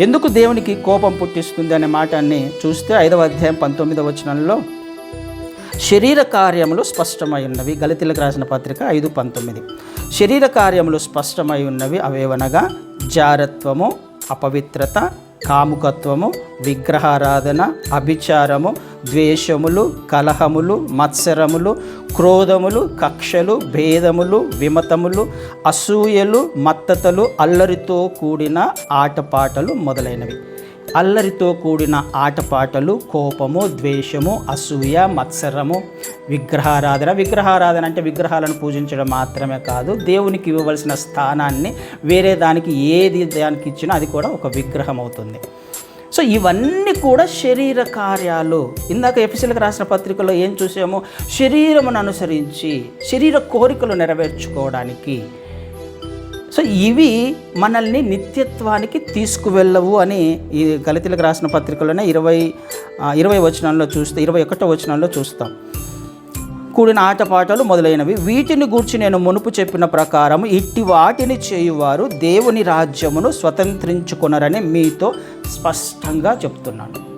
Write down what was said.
ఎందుకు దేవునికి కోపం పుట్టిస్తుంది అనే మాటాన్ని చూస్తే ఐదవ అధ్యాయం పంతొమ్మిదవ వచనంలో శరీర కార్యములు స్పష్టమై ఉన్నవి. గలితులకు రాసిన పత్రిక ఐదు పంతొమ్మిది. శరీర కార్యములు స్పష్టమై ఉన్నవి. అవేవనగా? జారత్వము అపవిత్రత కాముకత్వము విగ్రహారాధన అభిచారము ద్వేషములు కలహములు మత్సరములు క్రోధములు కక్షలు భేదములు విమతములు అసూయలు మత్తతలు అల్లరితో కూడిన ఆటపాటలు మొదలైనవి. అల్లరితో కూడిన ఆటపాటలు కోపము ద్వేషము అసూయ మత్సరము విగ్రహారాధన. విగ్రహారాధన అంటే విగ్రహాలను పూజించడం మాత్రమే కాదు దేవునికి ఇవ్వవలసిన స్థానాన్ని వేరే దానికి ఏది దానికి ఇచ్చినా అది కూడా ఒక విగ్రహం అవుతుంది. సో ఇవన్నీ కూడా శరీర కార్యాలు. ఇందాక ఎపిసిలకు రాసిన పత్రికలో ఏం చూసామో శరీరమును అనుసరించి శరీర కోరికలు నెరవేర్చుకోవడానికి సో ఇవి మనల్ని నిత్యత్వానికి తీసుకువెళ్ళవు అని ఈ గలితులకు రాసిన పత్రికలోనే ఇరవై ఇరవై వచనాల్లో చూస్తే ఇరవై ఒకటో వచనాల్లో చూస్తాం. కూడిన ఆటపాటలు మొదలైనవి. వీటిని గూర్చి నేను మునుపు చెప్పిన ప్రకారం ఇట్టి వాటిని చేయువారు దేవుని రాజ్యమును స్వతంత్రించుకొనరని మీతో స్పష్టంగా చెప్తున్నాను.